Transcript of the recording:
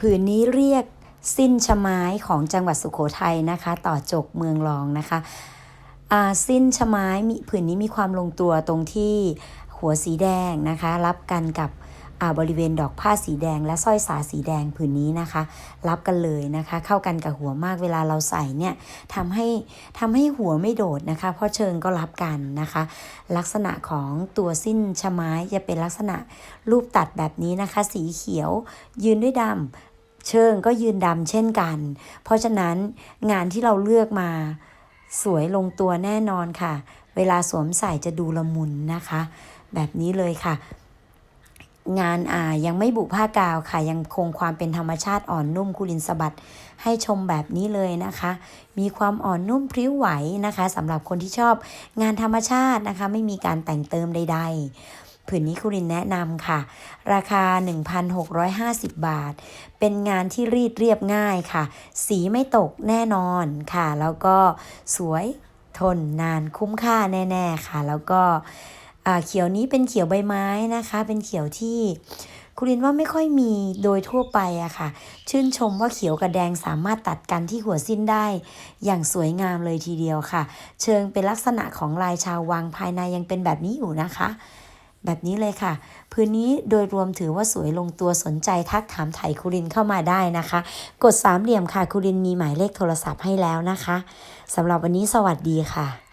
ผืนนี้เรียกสิ้นชไม้ของจังหวัดสุโขทัยนะคะ ต่อจกเมืองรองนะคะอ่าสิ้นชไม้มีผืนนี้มีความลงตัวตรงที่หัวสีแดงนะคะ รับกันกับ บริเวณดอกผ้าสีแดง และสร้อยสาสีแดงผืนนี้นะคะ รับกันเลยนะคะ เข้ากันกับหัวมากเวลาเราใส่เนี่ยทำให้ทำให้หัวไม่โดดนะคะ เพราะเชิงก็รับกันนะคะ ลักษณะของตัวสิ้นชะไม้จะเป็นลักษณะรูปตัดแบบนี้นะคะ สีเขียวยืนด้วยดำเชิงก็ยืนดำเช่นกัน เพราะฉะนั้นงานที่เราเลือกมาสวยลงตัวแน่นอนค่ะ เวลาสวมใส่จะดูละมุนนะคะ แบบนี้เลยค่ะ งานอ่ายังไม่บุผ้ากาวค่ะ ยังคงความเป็นธรรมชาติอ่อนนุ่มคุลินสบัดให้ชมแบบนี้เลยนะคะ มีความอ่อนนุ่มพริ้วไหวนะคะสำหรับคนที่ชอบงานธรรมชาตินะคะ ไม่มีการแต่งเติมใด ๆผืนนี้คุรินแนะนำค่ะ ราคา 1,650 บาท เป็นงานที่รีดเรียบง่ายค่ะ สีไม่ตกแน่นอนค่ะ แล้วก็สวยทนนานคุ้มค่าแน่ ๆ ค่ะ แล้วก็ เขียวนี้เป็นเขียวใบไม้นะคะ เป็นเขียวที่คุรินว่าไม่ค่อยมีโดยทั่วไปอะค่ะ ชื่นชมว่าเขียวกับแดงสามารถตัดกันที่หัวสิ้นได้ อย่างสวยงามเลยทีเดียวค่ะ เชิงเป็นลักษณะของลายชาววังภายในยังเป็นแบบนี้อยู่นะคะ แบบนี้เลยค่ะ พื้นนี้โดยรวมถือว่าสวยลงตัวสนใจทักถามไถ่คุรินเข้ามาได้นะคะ กดสามเหลี่ยมค่ะคุรินมีหมายเลขโทรศัพท์ให้แล้วนะคะสำหรับวันนี้สวัสดีค่ะ